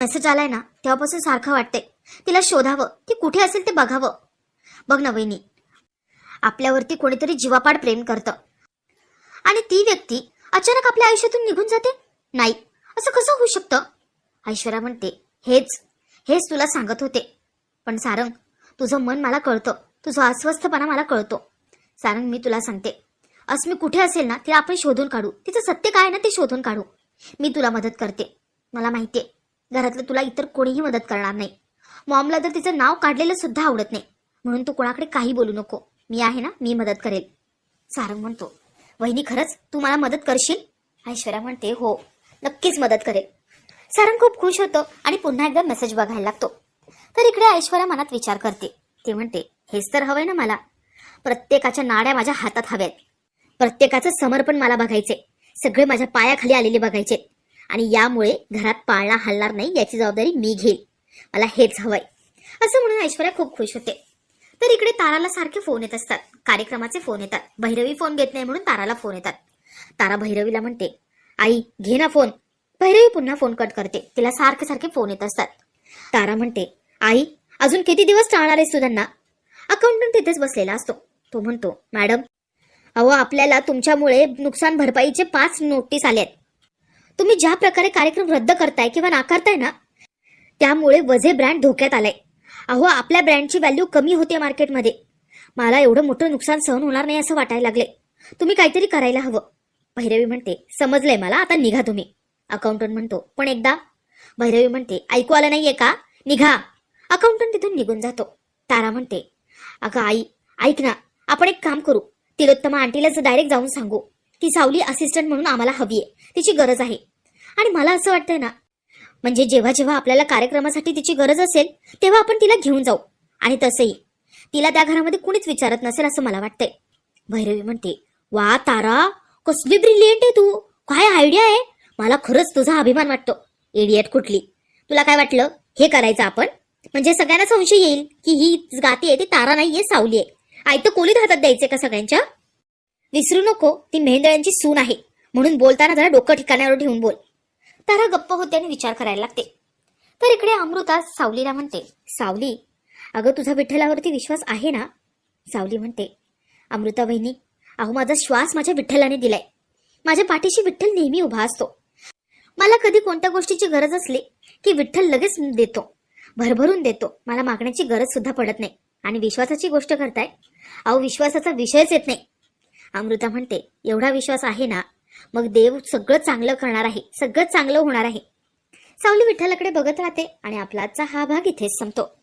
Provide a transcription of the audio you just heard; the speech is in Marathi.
मेसेज आलाय ना तेव्हापासून सारखं वाटतंय. तिला शोधावं ती कुठे असेल ते बघावं. बघ ना वहिनी आपल्यावरती कोणीतरी जीवापाड प्रेम करतं. आणि ती व्यक्ती अचानक आपल्या आयुष्यातून निघून जाते? नाही. असं कसं होऊ शकतं? ऐश्वर्या म्हणते हेच हेच तुला सांगत होते. पण सारंग तुझं मन मला कळतं. तुझं अस्वस्थपणा मला कळतो. सारंग मी तुला सांगते. असं मी कुठे असेल ना तिला आपण शोधून काढू. तिचं सत्य काय आहे ना ते शोधून काढू. मी तुला मदत करते. मला माहितीये घरातलं तुला इतर कोणीही मदत करणार नाही. मॉमला तर तिचं नाव काढलेलं सुद्धा आवडत नाही. म्हणून तू कोणाकडे काही बोलू नको. मी आहे ना मी मदत करेल. सारंग म्हणतो वहिनी खरंच तू मला मदत करशील? ऐश्वर्या म्हणते हो नक्कीच मदत करेल. सारंग खूप खुश होतो आणि पुन्हा एकदा मेसेज बघायला लागतो. तर इकडे ऐश्वर्या मनात विचार करते. ते म्हणते हेच तर हवंय ना मला. प्रत्येकाच्या नाड्या माझ्या हातात हव्यात. प्रत्येकाचं समर्पण मला बघायचे सगळे माझ्या पायाखाली आलेले बघायचे आणि यामुळे घरात पाळणा हलणार नाही याची जबाबदारी मी घेईल मला हेच हवंय. असं म्हणून ऐश्वर्या खूप खुश होते. तर इकडे ताराला सारखे फोन येत असतात. कार्यक्रमाचे फोन येतात. भैरवी फोन घेत नाही म्हणून ताराला फोन येतात. तारा भैरवीला म्हणते आई घे ना फोन भैरवी पुन्हा फोन कट करते. तिला सारखे सारखे फोन येत असतात. तारा म्हणते आई अजून किती दिवस टाळणार आहे तू अकाउंटंट तिथेच बसलेला असतो. तो म्हणतो मॅडम अहो आपल्याला तुमच्यामुळे नुकसान भरपाईचे पाच नोटीस आले आहेत तुम्ही ज्या प्रकारे कार्यक्रम रद्द करताय किंवा नाकारताय ना त्यामुळे वझे ब्रँड धोक्यात आलाय. अहो आपल्या ब्रँडची व्हॅल्यू कमी होते मार्केटमध्ये मला एवढं मोठं नुकसान सहन होणार नाही असं वाटायला लागले तुम्ही काहीतरी करायला हवं. भैरवी म्हणते समजलंय मला आता निघा तुम्ही. अकाउंटंट म्हणतो पण एकदा. भैरवी म्हणते ऐकू आलं नाहीये का? निघा. अकाउंटंट तिथून निघून जातो. तारा म्हणते अगं आई ऐक ना आपण एक काम करू. तिलोत्तमा आंटीलाच डायरेक्ट जाऊन सांगू. ती सावली असिस्टंट म्हणून आम्हाला हवी आहे. तिची गरज आहे. आणि मला असं वाटतंय ना म्हणजे जेव्हा जेव्हा आपल्याला कार्यक्रमासाठी तिची गरज असेल तेव्हा आपण तिला घेऊन जाऊ. आणि तसंही तिला त्या घरामध्ये कुणीच विचारत नसेल असं मला वाटतंय. भैरवी म्हणते वा तारा कसली ब्रिलियंट आहे तू. काय आयडिया आहे? मला खरंच तुझा अभिमान वाटतो. एडियट कुठली? तुला काय वाटलं? हे करायचं आपण? म्हणजे सगळ्यांना संशय येईल की ही गाती आहे ती तारा नाहीये सावली आहे. आयतं कोलीत हातात द्यायचे का सगळ्यांच्या? विसरू नको ती मेहेंदळ्यांची सून आहे. म्हणून बोलताना जरा डोकं ठिकाणावर ठेवून बोल. तारा गप्प होते आणि विचार करायला लागते. तर इकडे अमृता सावलीला म्हणते सावली अगं तुझा विठ्ठलावरती विश्वास आहे ना? सावली म्हणते अमृता वहिनी अहो माझा श्वास माझ्या विठ्ठलाने दिलाय. माझ्या पाठीशी विठ्ठल नेहमी उभा असतो. मला कधी कोणत्या गोष्टीची गरज असली की विठ्ठल लगेच देतो. भरभरून देतो. मला मागण्याची गरज सुद्धा पडत नाही. आणि विश्वासाची गोष्ट करताय? अहो विश्वासाचा विषयच येत नाही. अमृता म्हणते एवढा विश्वास आहे ना? मग देव सगळं चांगलं करणार आहे सगळं चांगलं होणार आहे. सावली विठ्ठलाकडे बघत राहते आणि आपला आजचा हा भाग इथेच संपतो.